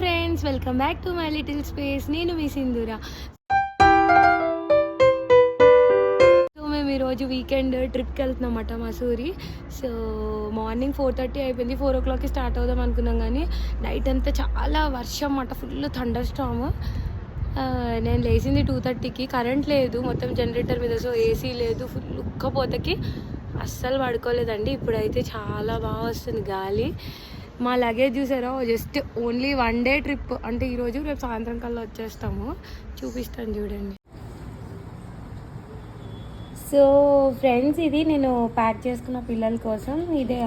Friends welcome back to my little space నేను మీ Sindhura. So మేము ఈరోజు వీకెండ్ ట్రిప్కి వెళ్తున్నామట Mussoorie so morning four thirty అయిపోయింది. ఫోర్ ఓ క్లాక్కి స్టార్ట్ అవుదాం అనుకున్నాం కానీ నైట్ అంతా చాలా వర్షం అన్నమాట ఫుల్ థండర్ స్టామ్ నేను లేచింది టూ థర్టీకి కరెంట్ లేదు. మొత్తం జనరేటర్ మీద. సో ఏసీ లేదు. ఫుల్ ఉక్కపోతకి. అస్సలు పడుకోలేదండి. ఇప్పుడైతే చాలా బాగా వస్తుంది గాలి. మా లగేజ్ చూసారా? Just only one day trip అంటే ఈరోజు రేపు సాయంత్రం కల్లా వచ్చేస్తాము. చూపిస్తాను చూడండి. సో ఫ్రెండ్స్ ఇది నేను ప్యాక్ చేసుకున్న పిల్లల కోసం. ఇదే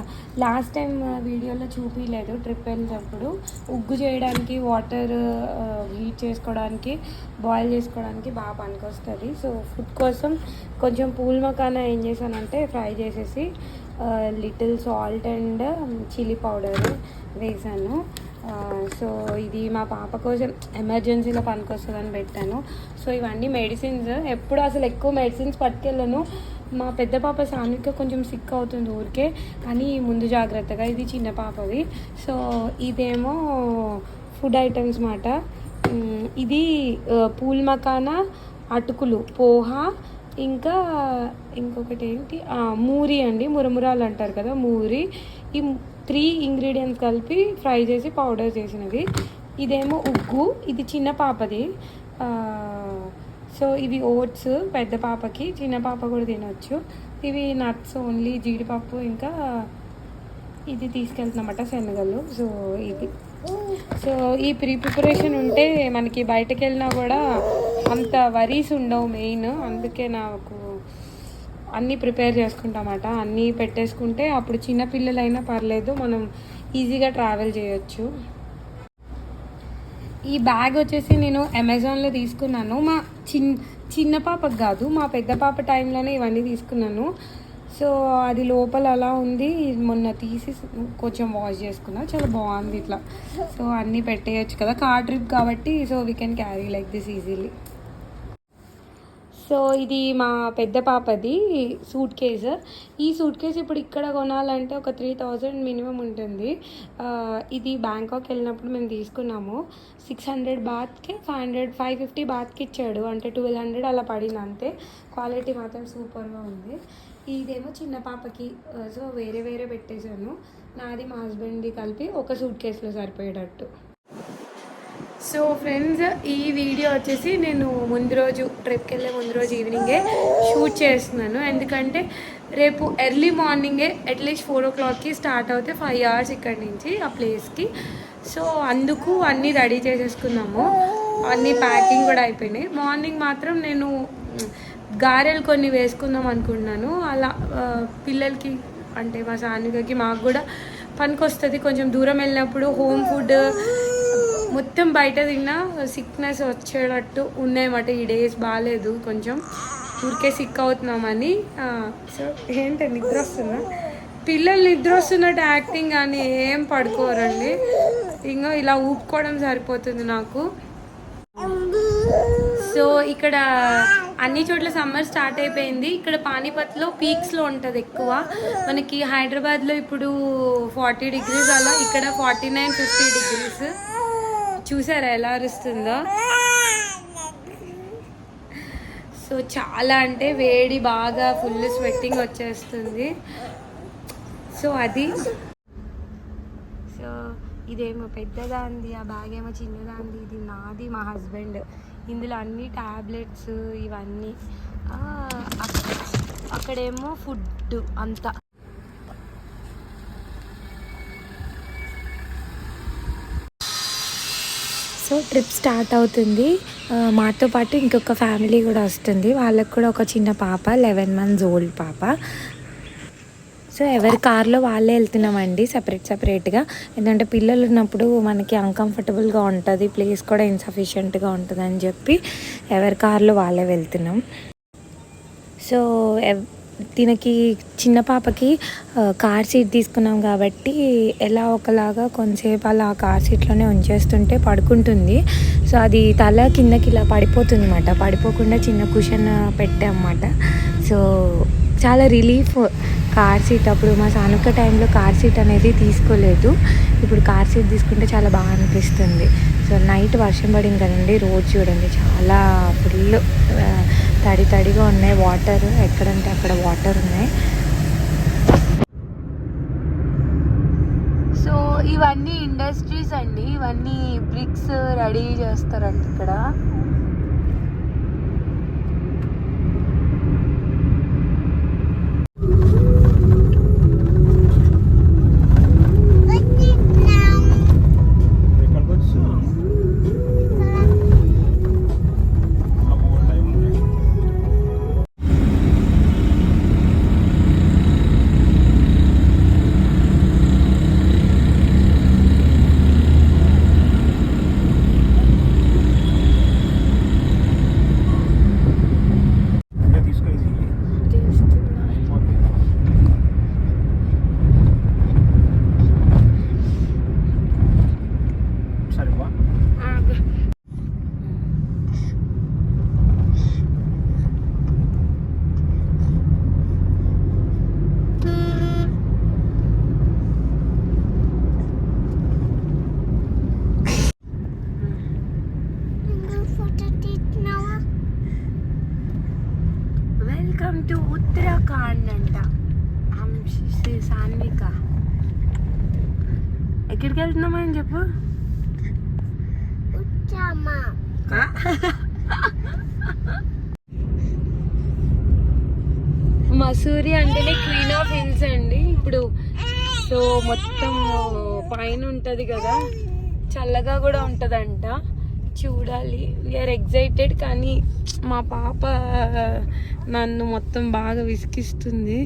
లాస్ట్ టైం వీడియోలో చూపించలేదు ట్రిప్ వెళ్ళినప్పుడు. ఉగ్గు చేయడానికి వాటర్ హీట్ uh, చేసుకోవడానికి బాయిల్ చేసుకోవడానికి బాగా పనికొస్తుంది. సో ఫుడ్ కోసం కొంచెం పూల్ మకాన ఏం చేశానంటే ఫ్రై చేసేసి little salt and chilli powder వేసాను. సో ఇది మా పాప కోసం ఎమర్జెన్సీలో పనికొస్తుందని పెట్టాను. సో ఇవన్నీ మెడిసిన్స్. ఎప్పుడు అసలు ఎక్కువ మెడిసిన్స్ పట్టుకెళ్ళను. మా పెద్ద పాప సాన్విక కొంచెం సిక్ అవుతుంది ఊరికే కానీ ముందు జాగ్రత్తగా ఇది చిన్న పాపది. సో ఇదేమో ఫుడ్ ఐటమ్స్ మాట. ఇది పూల్ మకానా అటుకులు పోహా ఇంకా ఇంకొకటి ఏంటి? మూరి అండి మురమురాలు అంటారు కదా మూరి. ఈ త్రీ ఇంగ్రీడియంట్స్ కలిపి ఫ్రై చేసి పౌడర్ చేసినవి. ఇదేమో ఉగ్గు ఇది చిన్న పాపది. సో ఇవి ఓట్స్ పెద్ద పాపకి. చిన్న పాప కూడా తినొచ్చు. ఇవి నట్స్ ఓన్లీ జీడిపప్పు ఇంకా ఇది తీసుకెళ్తున్నమాట శనగలు. సో ఇది. సో ఈ ప్రీ ప్రిపరేషన్ ఉంటే మనకి బయటకు వెళ్ళినా కూడా అంత వరీస్ ఉండవు మెయిన్. అందుకే నాకు అన్నీ ప్రిపేర్ చేసుకుంటామట. అన్నీ పెట్టేసుకుంటే అప్పుడు చిన్నపిల్లలైనా పర్లేదు మనం ఈజీగా ట్రావెల్ చేయొచ్చు. ఈ బ్యాగ్ వచ్చేసి నేను అమెజాన్లో తీసుకున్నాను. మా చిన్ చిన్న పాపకు కాదు మా పెద్ద పాప టైంలోనే ఇవన్నీ తీసుకున్నాను. సో అది లోపల అలా ఉంది. మొన్న తీసి కొంచెం వాష్ చేసుకున్నా. చాలా బాగుంది ఇట్లా. సో అన్నీ పెట్టేయచ్చు కదా. కార్ ట్రిప్ కాబట్టి so we can carry like this easily so ఇది మా పెద్ద పాపది సూట్ కేసు ఈ సూట్ కేస్ ఇప్పుడు ఇక్కడ కొనాలంటే ఒక త్రీ థౌజండ్ మినిమం ఉంటుంది. ఇది బ్యాంకాక్ వెళ్ళినప్పుడు మేము తీసుకున్నాము. సిక్స్ హండ్రెడ్ బాత్కి ఫైవ్ హండ్రెడ్ ఫైవ్ ఫిఫ్టీ బాత్కి ఇచ్చాడు. అంటే ట్వెల్వ్ హండ్రెడ్ అలా పడింది అంతే. క్వాలిటీ మాత్రం సూపర్గా ఉంది. ఇదేమో చిన్న పాపకి సో వేరే వేరే పెట్టేశాను. నాది మా హస్బెండ్ది కలిపి ఒక సూట్ కేసులో సరిపోయేటట్టు. సో ఫ్రెండ్స్ ఈ వీడియో వచ్చేసి నేను ముందు రోజు ట్రిప్కి వెళ్ళే ముందు రోజు ఈవినింగే షూట్ చేస్తున్నాను. ఎందుకంటే రేపు ఎర్లీ మార్నింగే అట్లీస్ట్ ఫోర్ ఓ క్లాక్కి స్టార్ట్ అవుతే ఫైవ్ అవర్స్ ఇక్కడి నుంచి ఆ ప్లేస్కి సో అందుకు అన్నీ రెడీ చేసేసుకున్నాము. అన్నీ ప్యాకింగ్ కూడా అయిపోయినాయి. మార్నింగ్ మాత్రం నేను గారెలు కొన్ని వేసుకుందాం అనుకుంటున్నాను. అలా పిల్లలకి అంటే మా సాన్వికకి మాకు కూడా పనికొస్తుంది. కొంచెం దూరం వెళ్ళినప్పుడు హోమ్ ఫుడ్ మొత్తం బయట తిన్నా సిక్నెస్ వచ్చేటట్టు ఉన్నాయన్నమాట ఈ డేస్ బాగాలేదు కొంచెం. ఊరికే సిక్ అవుతున్నామని సో ఏంటి నిద్ర వస్తుందా? పిల్లలు నిద్ర వస్తున్నట్టు యాక్టింగ్ కానీ ఏం పడుకోరండి. ఇంకా ఇలా ఊపుకోవడం సరిపోతుంది నాకు. సో ఇక్కడ అన్ని చోట్ల సమ్మర్ స్టార్ట్ అయిపోయింది. ఇక్కడ పానీపత్లో పీక్స్లో ఉంటుంది ఎక్కువ. మనకి హైదరాబాద్లో ఇప్పుడు ఫార్టీ డిగ్రీస్ అలా ఇక్కడ ఫార్టీ నైన్ ఫిఫ్టీ డిగ్రీస్. చూసారా ఎలా అరుస్తుందో? సో చాలా అంటే వేడి బాగా ఫుల్ స్వెట్టింగ్ వచ్చేస్తుంది. సో అది ఇదేమో పెద్దదాంది ఆ బ్యాగ్ ఏమో చిన్నదాంది ఇది నాది మా హస్బెండ్. ఇందులో అన్ని టాబ్లెట్స్ ఇవన్నీ. అక్కడేమో ఫుడ్ అంతా. సో ట్రిప్ స్టార్ట్ అవుతుంది. మాతో పాటు ఇంకొక ఫ్యామిలీ కూడా వస్తుంది. వాళ్ళకు కూడా ఒక చిన్న పాప లెవెన్ మంత్స్ ఓల్డ్ పాప. సో ఎవరి కార్లో వాళ్ళే వెళ్తున్నామండి సపరేట్ సపరేట్గా ఎందుకంటే పిల్లలు ఉన్నప్పుడు మనకి అన్కంఫర్టబుల్గా ఉంటుంది ప్లేస్ కూడా ఇన్సఫిషియెంట్గా ఉంటుంది అని చెప్పి ఎవరి కార్లో వాళ్ళే వెళ్తున్నాం. సో ఎవ్- దీనికి చిన్న పాపకి కార్ సీట్ తీసుకున్నాం కాబట్టి ఎలా ఒకలాగా కొంతసేపు అలా కార్ సీట్లోనే ఉంచేస్తుంటే పడుకుంటుంది. సో అది తల కిందకి ఇలా పడిపోతుంది అన్నమాట పడిపోకుండా చిన్న కుషన్ పెట్టామన్నమాట. సో చాలా రిలీఫ్ కార్ సీట్ అప్పుడు మా సానుక టైంలో కార్ సీట్ అనేది తీసుకోలేదు. ఇప్పుడు కార్ సీట్ తీసుకుంటే చాలా బాగా అనిపిస్తుంది. సో నైట్ వర్షం పడింది కదండి రోడ్ చూడండి చాలా ఫుల్ తడి తడిగా ఉన్నాయి. వాటర్ ఎక్కడంటే అక్కడ వాటర్ ఉన్నాయి. సో ఇవన్నీ ఇండస్ట్రీస్ అండి. ఇవన్నీ బ్రిక్స్ రెడీ చేస్తారంట ఇక్కడ. ఎక్కడికి వెళ్తున్నామని చెప్పు. మసూరి అంటేనే క్వీన్ ఆఫ్ హిల్స్ అండి. ఇప్పుడు సో మొత్తం పైన ఉంటది కదా చల్లగా కూడా ఉంటదంట. చూడాలి. వీఆర్ ఎగ్జైటెడ్ కానీ మా పాప నన్ను మొత్తం బాగా విసిగిస్తుంది.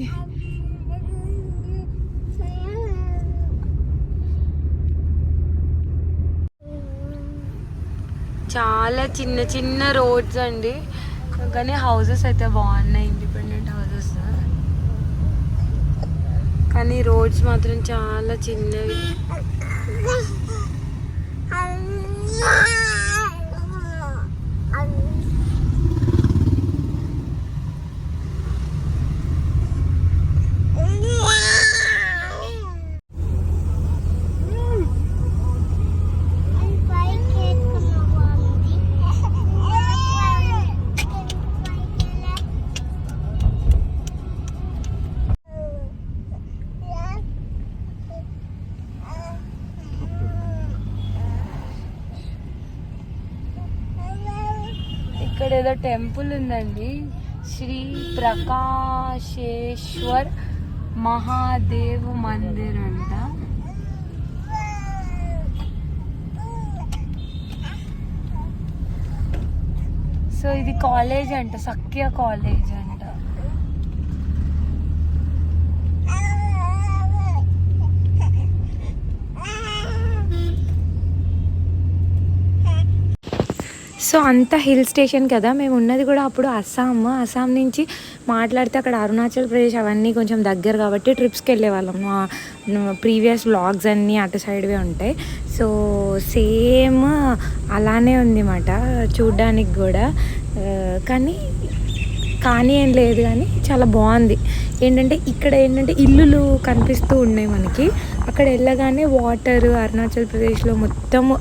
చాలా చిన్న చిన్న రోడ్స్ అండి. కానీ హౌసెస్ అయితే బాగున్నాయి ఇండిపెండెంట్ హౌసెస్ కానీ రోడ్స్ మాత్రం చాలా చిన్నవి. ఏదో టెంపుల్ ఉందండి. శ్రీ ప్రకాశేశ్వర్ మహాదేవ్ మందిర్ అంట. సో ఇది కాలేజ్ అంట సఖ్య కాలేజ్ అంట. సో అంత హిల్ స్టేషన్ కదా మేము ఉన్నది కూడా అప్పుడు అస్సాం. అస్సాం నుంచి మాట్లాడితే అక్కడ అరుణాచల్ ప్రదేశ్ అవన్నీ కొంచెం దగ్గర కాబట్టి ట్రిప్స్కి వెళ్ళే వాళ్ళం ప్రీవియస్ వ్లాగ్స్ అన్నీ అటు సైడ్వే ఉంటాయి. సో సేమ్ అలానే ఉంది మాట చూడ్డానికి కూడా. కానీ కానీ ఏం లేదు కానీ చాలా బాగుంది. ఏంటంటే ఇక్కడ ఏంటంటే ఇల్లులు కనిపిస్తూ ఉన్నాయి మనకి. అక్కడ వెళ్ళగానే వాటర్ అరుణాచల్ ప్రదేశ్లో మొత్తము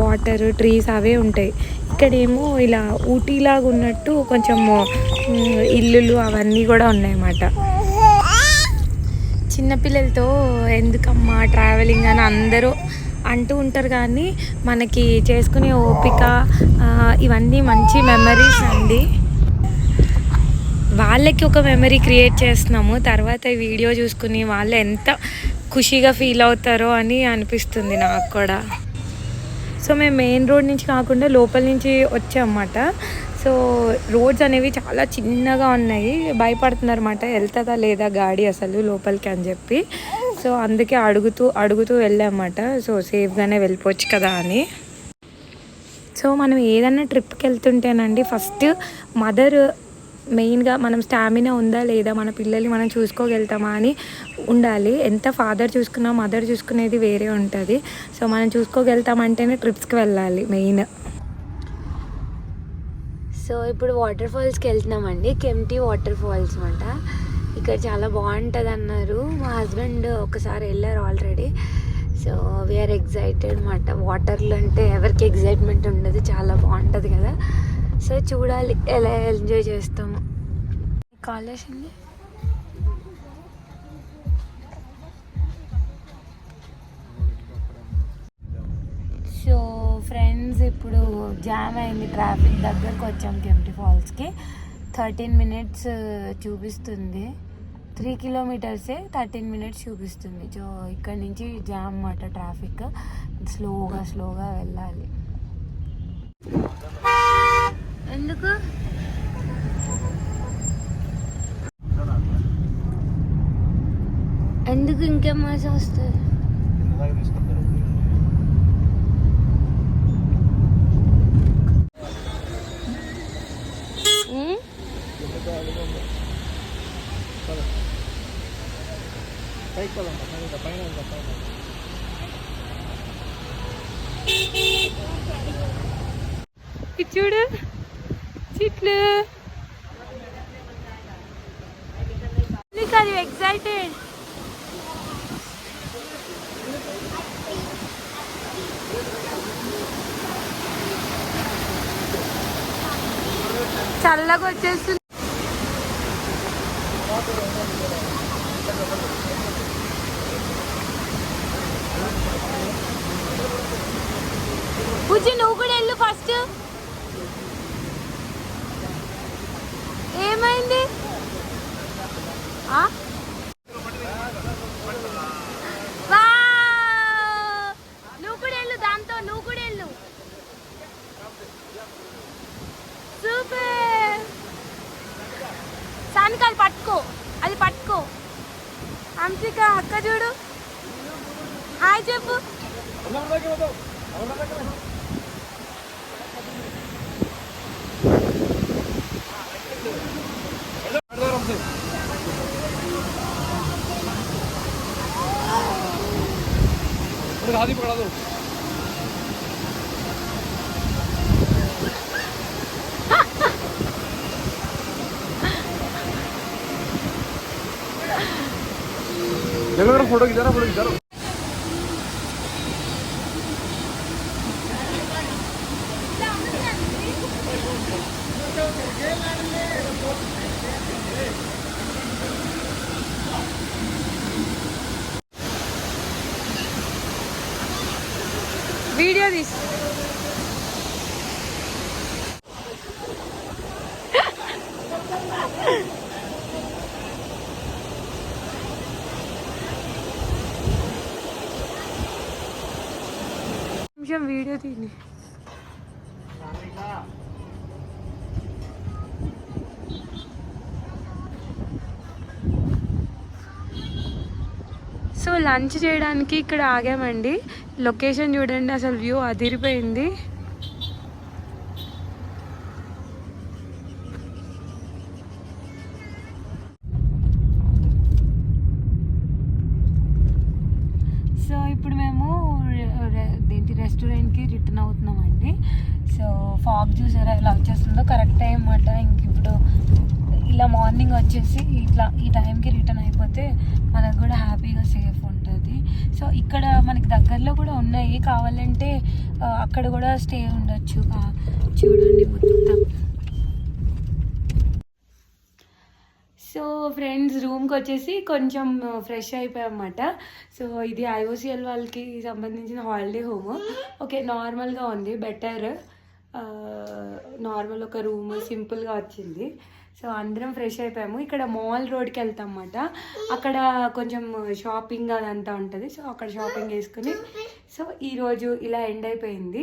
వాటర్ ట్రీస్ అవే ఉంటాయి. ఇక్కడేమో ఇలా ఊటీలాగా ఉన్నట్టు కొంచెం ఇల్లులు అవన్నీ కూడా ఉన్నాయన్నమాట. చిన్నపిల్లలతో ఎందుకమ్మా ట్రావెలింగ్ అని అందరూ అంటూ ఉంటారు కానీ మనకి చేసుకునే ఓపిక ఇవన్నీ మంచి మెమరీస్ అండి. వాళ్ళకి ఒక మెమరీ క్రియేట్ చేస్తున్నాము. తర్వాత ఈ వీడియో చూసుకుని వాళ్ళు ఎంత ఖుషిగా ఫీల్ అవుతారో అని అనిపిస్తుంది నాకు కూడా. సో మేము మెయిన్ రోడ్ నుంచి కాకుండా లోపల నుంచి వచ్చామన్నమాట. సో రోడ్స్ అనేవి చాలా చిన్నగా ఉన్నాయి. భయపడుతున్నారు అనమాట వెళ్తుందా లేదా గాడి అసలు లోపలికి అని చెప్పి. సో అందుకే అడుగుతూ అడుగుతూ వెళ్ళామన్నమాట. సో సేఫ్గానే వెళ్ళిపోవచ్చు కదా అని. సో మనం ఏదన్నా ట్రిప్కి వెళ్తుంటేనండి ఫస్ట్ మదర్ మెయిన్గా మనం స్టామినా ఉందా లేదా మన పిల్లల్ని మనం చూసుకోగలుగుతామా అని ఉండాలి. ఎంత ఫాదర్ చూసుకున్నా మదర్ చూసుకునేది వేరే ఉంటుంది. సో మనం చూసుకోగలుగుతామంటేనే ట్రిప్స్కి వెళ్ళాలి మెయిన్. సో ఇప్పుడు వాటర్ ఫాల్స్కి వెళ్తున్నామండి. కెమ్టీ వాటర్ ఫాల్స్ అనమాట ఇక్కడ చాలా బాగుంటుంది అన్నారు మా హస్బెండ్ ఒకసారి వెళ్ళారు ఆల్రెడీ. సో వీఆర్ ఎగ్జైటెడ్ అనమాట వాటర్లో అంటే ఎవరికి ఎగ్జైట్మెంట్ ఉండదు. చాలా బాగుంటుంది కదా. సో చూడాలి ఎలా ఎంజాయ్ చేస్తాము. కాలేజ్ చేసింది సో ఫ్రెండ్స్ ఇప్పుడు జామ్ అయింది ట్రాఫిక్ దగ్గరకు వచ్చాం కెంప్టీ ఫాల్స్కి థర్టీన్ మినిట్స్ uh, చూపిస్తుంది. త్రీ కిలోమీటర్సే థర్టీన్ మినిట్స్ చూపిస్తుంది. సో ఇక్కడ నుంచి జామ్ అన్నమాట ట్రాఫిక్. స్లోగా స్లోగా వెళ్ళాలి. ఎందుకు ఎందుకు ఇంకేం మజా వస్తుంది ఉమ్? పైకి పోదాం పైన పైన ఉందా, పైన ఇది చూడు చెట్లు అది ఎక్సైటెడ్ చల్లగా వచ్చేస్తుంది బుజ్జి నువ్వు కూడా వెళ్ళు ఫస్ట్. ఏమైంది? ఆ? వావ్! నువ్వు కూడా వెళ్ళు దాంతో నువ్వు కూడా వెళ్ళు సూపర్ సానిక అది పట్టుకో అది పట్టుకో అంశిక అక్క చూడు హాయ్ చెప్పు हाथ ही पकड़ा दो चलो जरा फोटो खिंचा फोटो खिंचा Video this. నిమిషం వీడియో తీయండి సో లంచ్ చేయడానికి ఇక్కడ ఆగామండి. లొకేషన్ చూడండి అసలు వ్యూ అదిరిపోయింది సో ఇప్పుడు మేము రె- రె- దేంటి రెస్టారెంట్కి రిటర్న్ అవుతున్నామండి సో ఫాగ్ చూసారా ఉందో కరెక్ట్ టైం అన్నమాట ఇంక ఇప్పుడు ఇలా మార్నింగ్ వచ్చేసి ఇట్లా ఈ టైంకి రిటర్న్ అయిపోతే మనకు కూడా హ్యాపీగా సేఫ్ ఉంటుంది. సో ఇక్కడ మనకి దగ్గరలో కూడా ఉన్నాయి. కావాలంటే అక్కడ కూడా స్టే ఉండొచ్చు. చూడండి మొత్తం. సో ఫ్రెండ్స్ రూమ్కి వచ్చేసి కొంచెం ఫ్రెష్ అయిపోయామన్నమాట సో ఇది ఐఓసిఎల్ వాళ్ళకి సంబంధించిన హాలిడే హోమ్ ఓకే నార్మల్గా ఉంది. బెటర్ నార్మల్ ఒక రూమ్ సింపుల్గా వచ్చింది. సో అందరం ఫ్రెష్ అయిపోయాము. ఇక్కడ మాల్ రోడ్కి వెళ్తాం అన్నమాట అక్కడ కొంచెం షాపింగ్ అదంతా ఉంటుంది. సో అక్కడ షాపింగ్ చేసుకుని సో ఈరోజు ఇలా ఎండ్ అయిపోయింది.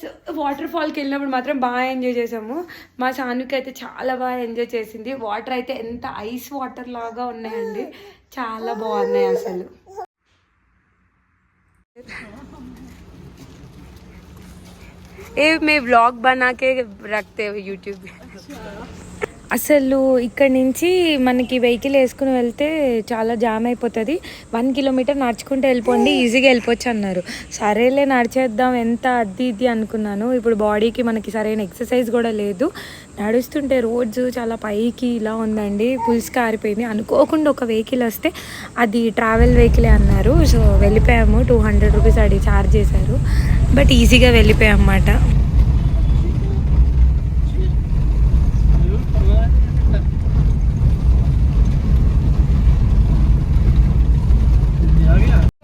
సో వాటర్ ఫాల్కి వెళ్ళినప్పుడు మాత్రం బాగా ఎంజాయ్ చేసాము. మా సానుకి అయితే చాలా బాగా ఎంజాయ్ చేసింది. వాటర్ అయితే ఎంత ఐస్ వాటర్ లాగా ఉన్నాయండి. చాలా బాగున్నాయి అసలు. ఏ మే వ్లాగ్ బనాకే రక్తే యూట్యూబ్ అసలు ఇక్కడ నుంచి మనకి వెహికల్ వేసుకుని వెళ్తే చాలా జామ్ అయిపోతుంది. వన్ కిలోమీటర్ నడుచుకుంటూ వెళ్ళిపోండి ఈజీగా వెళ్ళిపోవచ్చు అన్నారు. సరేలే నడిచేద్దాం. ఎంత అది ఇది అనుకున్నాను. ఇప్పుడు బాడీకి మనకి సరైన ఎక్సర్సైజ్ కూడా లేదు. నడుస్తుంటే రోడ్స్ చాలా పైకి ఇలా ఉందండి. పులుసు కారిపోయింది అనుకోకుండా ఒక వెహికల్ వస్తే అది ట్రావెల్ వెహికలే అన్నారు. సో వెళ్ళిపోయాము. టూ హండ్రెడ్ రూపీస్ అడిగి ఛార్జ్ చేశారు. బట్ ఈజీగా వెళ్ళిపోయాం అన్నమాట.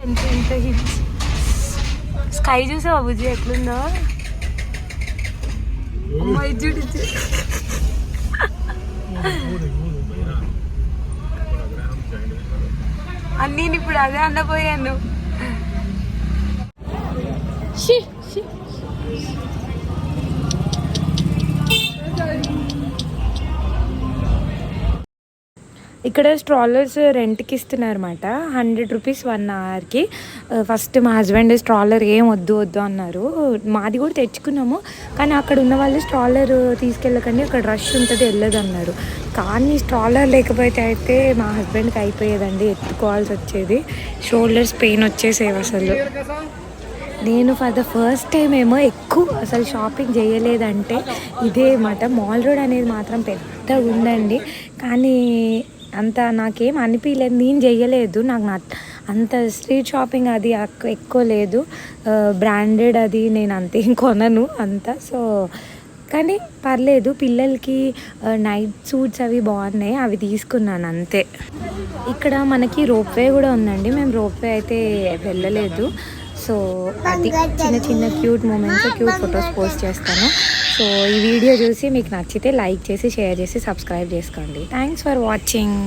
ఎంత స్కై చూసావా బుజ్జి ఎట్లుందో? ఇది చూడు, అన్నీ నేను ఇప్పుడు అదే అన్నపోయాను. ఇక్కడ స్ట్రాలర్స్ రెంట్కి ఇస్తున్నారన్నమాట. హండ్రెడ్ రూపీస్ వన్ అవర్కి. ఫస్ట్ మా హస్బెండ్ స్ట్రాలర్ ఏం వద్దు వద్దు అన్నారు. మాది కూడా తెచ్చుకున్నాము. కానీ అక్కడ ఉన్న వాళ్ళు స్ట్రాలర్ తీసుకెళ్ళకండి అక్కడ రష్ ఉంటుంది వెళ్ళదు అన్నారు. కానీ స్ట్రాలర్ లేకపోతే అయితే మా హస్బెండ్కి అయిపోయేదండి ఎత్తుకోవాల్సి వచ్చేది. షోల్డర్స్ పెయిన్ వచ్చేసేవి అసలు. నేను ఫర్ ద ఫస్ట్ టైం ఏమో ఎక్కువ అసలు షాపింగ్ చేయలేదంటే ఇదే మాట. మాల్ రోడ్ అనేది మాత్రం పెద్దగా ఉందండి. కానీ అంత నాకేం అనిపించలేదు నేను చేయలేదు. నాకు నా అంత స్ట్రీట్ షాపింగ్ అది ఎక్కువ లేదు. బ్రాండెడ్ అది నేను అంతేం కొనను అంత. సో కానీ పర్లేదు. పిల్లలకి నైట్ సూట్స్ అవి బాగున్నాయి. అవి తీసుకున్నాను అంతే. ఇక్కడ మనకి రోప్వే కూడా ఉందండి. మేము రోప్వే అయితే వెళ్ళలేదు. సో అది చిన్న చిన్న cute moments cute photos post చేస్తాను. సో ఈ వీడియో చూసి మీకు నచ్చితే లైక్ చేసి షేర్ చేసి సబ్స్క్రైబ్ చేసుకోండి. Thanks for watching